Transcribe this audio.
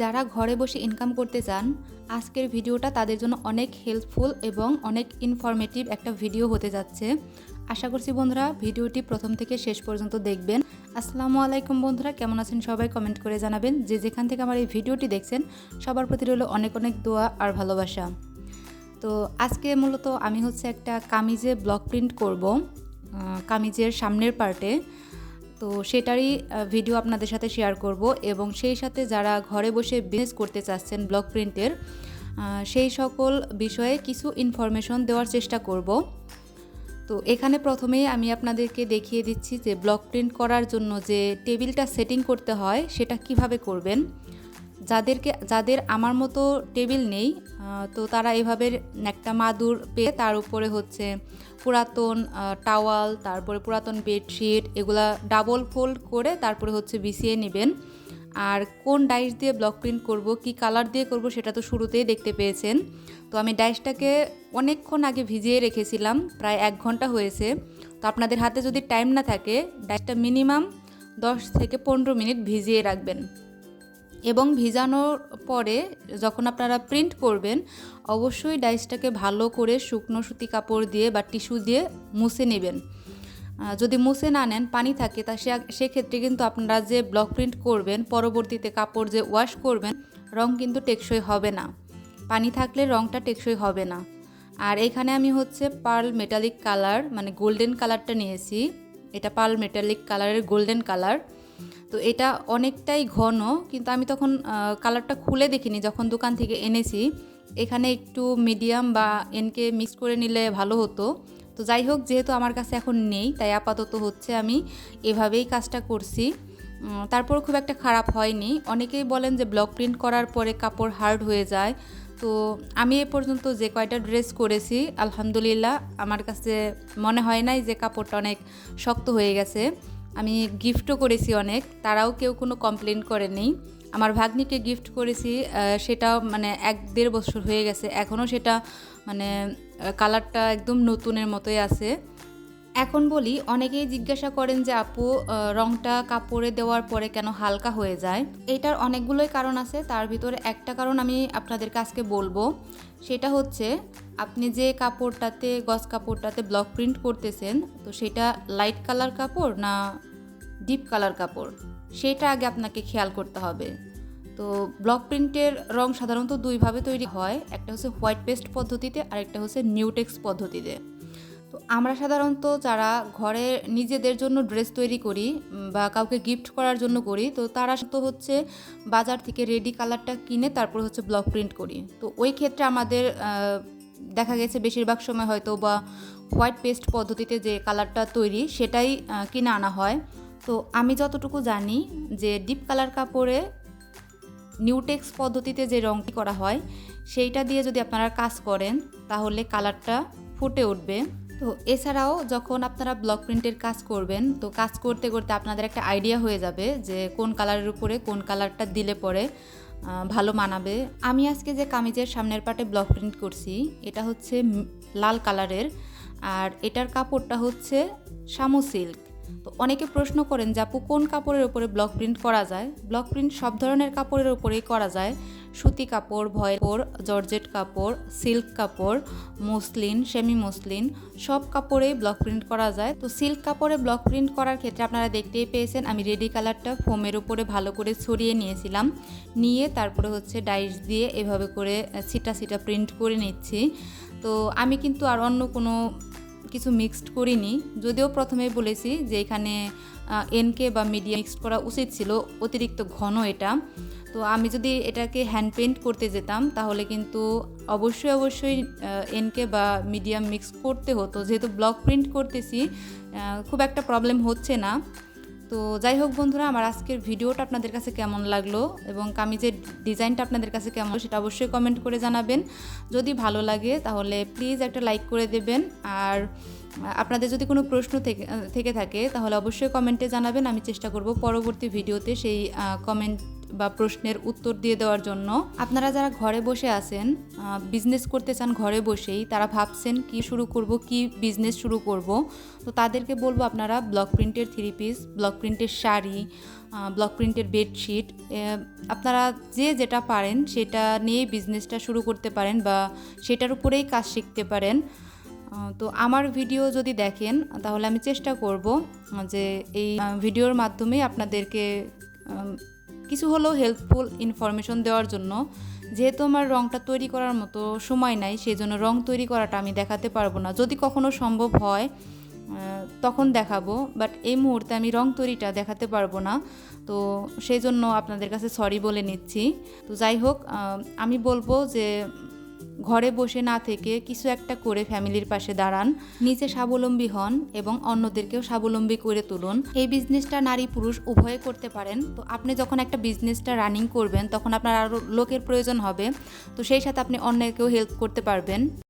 যারা ঘরে বসে ইনকাম করতে চান, আজকের ভিডিওটা তাদের জন্য অনেক হেল্পফুল এবং অনেক ইনফরমেটিভ একটা ভিডিও হতে যাচ্ছে। আশা করছি বন্ধুরা ভিডিওটি প্রথম থেকে শেষ পর্যন্ত দেখবেন। আসসালামু আলাইকুম বন্ধুরা, কেমন আছেন সবাই কমেন্ট করে জানাবেন। যে যেখান থেকে আমার এই ভিডিওটি দেখছেন, সবার প্রতি রইল অনেক অনেক দোয়া আর ভালোবাসা। তো আজকে মূলত আমি হচ্ছে একটা কামিজে ব্লক প্রিন্ট করব কামিজের সামনের পার্টে তো সেটারই ভিডিও আপনাদের সাথে শেয়ার করব এবং সেই সাথে যারা ঘরে বসে বিজনেস করতে চাচ্ছেন ব্লক প্রিন্টের সেই সকল বিষয়ে কিছু ইনফরমেশন দেওয়ার চেষ্টা করব। তো এখানে প্রথমেই আমি আপনাদেরকে দেখিয়ে দিচ্ছি যে ব্লক প্রিন্ট করার জন্য যে টেবিলটা সেটিং করতে হয়, সেটা কীভাবে করবেন। যাদেরকে, যাদের আমার মতো টেবিল নেই তো তারা এভাবে একটা মাদুর পেয়ে তার উপরে হচ্ছে পুরাতন টাওয়াল, তারপরে পুরাতন বেডশিট, এগুলা ডাবল ফোল্ড করে তারপরে হচ্ছে বিছিয়ে নেবেন। আর কোন ডাইস দিয়ে ব্লক প্রিন্ট করব, কি কালার দিয়ে করব সেটা তো শুরুতেই দেখতে পেয়েছেন। তো আমি ডাইসটাকে অনেকক্ষণ আগে ভিজিয়ে রেখেছিলাম, প্রায় এক ঘণ্টা হয়েছে। তো আপনাদের হাতে যদি টাইম না থাকে, ডাইসটা মিনিমাম দশ থেকে পনেরো মিনিট ভিজিয়ে রাখবেন। এবং ভিজানোর পরে যখন আপনারা প্রিন্ট করবেন, অবশ্যই ডাইসটাকে ভালো করে শুকনো সুতি কাপড় দিয়ে বা টিস্যু দিয়ে মুছে নেবেন। যদি মুছে না নেন, পানি থাকে, তা সেক্ষেত্রে কিন্তু আপনারা যে ব্লক প্রিন্ট করবেন, পরবর্তীতে কাপড় যে ওয়াশ করবেন, রং কিন্তু টেকসই হবে না। পানি থাকলে রংটা টেকসই হবে না। আর এখানে আমি হচ্ছে পার্ল মেটালিক কালার মানে গোল্ডেন কালারটা নিয়েছি। এটা পার্ল মেটালিক কালারের গোল্ডেন কালার তো এটা অনেকটাই ঘন, কিন্তু আমি তখন কালারটা খুলে দেখিনি। যখন দোকান থেকে এনেছি, এখানে একটু মিডিয়াম বা এনকে মিক্স করে নিলে ভালো হতো। তো যাই হোক, যেহেতু আমার কাছে এখন নেই, তাই আপাতত হচ্ছে আমি এভাবেই কাজটা করছি। তারপর খুব একটা খারাপ হয়নি। অনেকেই বলেন যে ব্লক প্রিন্ট করার পরে কাপড় হার্ড হয়ে যায়। তো আমি এ পর্যন্ত যে কয়টা ড্রেস করেছি, আলহামদুলিল্লাহ, আমার কাছে মনে হয় নাই যে কাপড়টা অনেক শক্ত হয়ে গেছে। আমি গিফটও করেছি অনেক, তারাও কেউ কোনো কমপ্লেন করেনি। আমার ভাগ্নিকে গিফট করেছি সেটা মানে এক দেড় বছর হয়ে গেছে, এখনও সেটা মানে কালারটা একদম নতুনের মতোই আছে। এখন বলি, অনেকেই জিজ্ঞাসা করেন যে, আপু রংটা কাপড়ে দেওয়ার পরে কেন হালকা হয়ে যায়? এটার অনেকগুলোই কারণ আছে। তার ভিতরে একটা কারণ আমি আপনাদের কাছকে বলব। সেটা হচ্ছে, আপনি যে কাপড়টাতে, গস কাপড়টাতে ব্লক প্রিন্ট করতেছেন, তো সেটা লাইট কালার কাপড় না ডিপ কালার কাপড়? সেটা আগে আপনাকে খেয়াল করতে হবে। তো ব্লক প্রিন্টের রং সাধারণত দুইভাবে তৈরি হয়। একটা হচ্ছে হোয়াইট পেস্ট পদ্ধতিতে আর একটা হচ্ছে নিউটেক্স পদ্ধতিতে। তো আমরা সাধারণত যারা ঘরে নিজেদের জন্য ড্রেস তৈরি করি বা কাউকে গিফট করার জন্য করি, তো তারা তো হচ্ছে বাজার থেকে রেডি কালারটা কিনে তারপর হচ্ছে ব্লক প্রিন্ট করি। তো ওই ক্ষেত্রে আমাদের দেখা গেছে বেশিরভাগ সময় হয়তো বা হোয়াইট পেস্ট পদ্ধতিতে যে কালারটা তৈরি সেটাই কিনে আনা হয়। তো আমি যতটুকু জানি যে ডিপ কালার কাপড়ে নিউটেক্স পদ্ধতিতে যে রঙটি করা হয়, সেইটা দিয়ে যদি আপনারা কাজ করেন, তাহলে কালারটা ফুটে উঠবে। তো এছাড়াও যখন আপনারা ব্লক প্রিন্টের কাজ করবেন, তো কাজ করতে করতে আপনাদের একটা আইডিয়া হয়ে যাবে যে কোন কালারের উপরে কোন কালারটা দিলে পরে ভালো মানাবে। আমি আজকে যে কামিজের সামনের পাটে ব্লক প্রিন্ট করছি, এটা হচ্ছে লাল কালারের আর এটার কাপড়টা হচ্ছে শামু সিল্ক তো অনেকে প্রশ্ন করেন যে আপু, কোন কাপড়ের উপরে ব্লক প্রিন্ট করা যায়? ব্লক প্রিন্ট সব ধরনের কাপড়ের উপরেই করা যায়। সুতি কাপড় ভয়েল কাপড়, জর্জেট কাপড় সিল্ক কাপড় মসলিন সেমি মসলিন সব কাপড়েই ব্লক প্রিন্ট করা যায়। তো সিল্ক কাপড়ে ব্লক প্রিন্ট করার ক্ষেত্রে আপনারা দেখতেই পেয়েছেন, আমি রেডি কালারটা ফোমের উপরে ভালো করে ছড়িয়ে নিয়েছিলাম। নিয়ে তারপরে হচ্ছে ডাইস দিয়ে এভাবে করে সিটা সিটা প্রিন্ট করে নিচ্ছি। তো আমি কিন্তু আর অন্য কোনো কিছু মিক্সড করিনি, যদিও প্রথমে বলেছি যে এখানে এনকে বা মিডিয়া মিক্সড করা উচিত ছিল, অতিরিক্ত ঘন এটা। তো আমি যদি এটাকে হ্যান্ড পেন্ট করতে যেতাম, তাহলে কিন্তু অবশ্যই অবশ্যই এনকে বা মিডিয়াম মিক্স করতে হতো। যেহেতু ব্লক প্রিন্ট করতেছি খুব একটা প্রবলেম হচ্ছে না। তো যাই হোক বন্ধুরা, আমার আজকের ভিডিওটা আপনাদের কাছে কেমন লাগল এবং কামিজের ডিজাইনটা আপনাদের কাছে কেমন সেটা অবশ্যই কমেন্ট করে জানাবেন। যদি ভালো লাগে তাহলে প্লিজ একটা লাইক করে দেবেন। আর আপনাদের যদি কোনো প্রশ্ন থেকে থেকে থাকে তাহলে অবশ্যই কমেন্টে জানাবেন। আমি চেষ্টা করব পরবর্তী ভিডিওতে সেই কমেন্ট বা প্রশ্নের উত্তর দিয়ে দেওয়ার জন্য আপনারা যারা ঘরে বসে আছেন বিজনেস করতে চান ঘরে বসেই, তারা ভাবছেন কি শুরু করব, কি বিজনেস শুরু করব, তো তাদেরকে বলব আপনারা ব্লক প্রিন্টের থ্রি পিস ব্লক প্রিন্টের শাড়ি ব্লক প্রিন্টের বেডশিট আপনারা যে যেটা পারেন সেটা নিয়েই বিজনেসটা শুরু করতে পারেন বা সেটার উপরেই কাজ শিখতে পারেন। তো আমার ভিডিও যদি দেখেন, তাহলে আমি চেষ্টা করব যে এই ভিডিওর মাধ্যমে আপনাদেরকে কিছু হলেও হেল্পফুল ইনফরমেশন দেওয়ার জন্য। যেহেতু আমার রংটা তৈরি করার মতো সময় নাই সেই জন্য রং তৈরি করাটা আমি দেখাতে পারব না। যদি কখনো সম্ভব হয় তখন দেখাবো বাট এই মুহূর্তে আমি রং তৈরিটা দেখাতে পারব না। তো সেই জন্য আপনাদের কাছে সরি বলে নিচ্ছি। তো যাই হোক আমি বলব যে ঘরে বসে না থেকে কিছু একটা করে ফ্যামিলির পাশে দাঁড়ান, নিজে স্বাবলম্বী হন এবং অন্যদেরকেও স্বাবলম্বী করে তুলুন। এই বিজনেসটা নারী পুরুষ উভয়ে করতে পারেন। তো আপনি যখন একটা বিজনেসটা রানিং করবেন, তখন আপনার আরও লোকের প্রয়োজন হবে। তো সেই সাথে আপনি অন্যকেও হেল্প করতে পারবেন।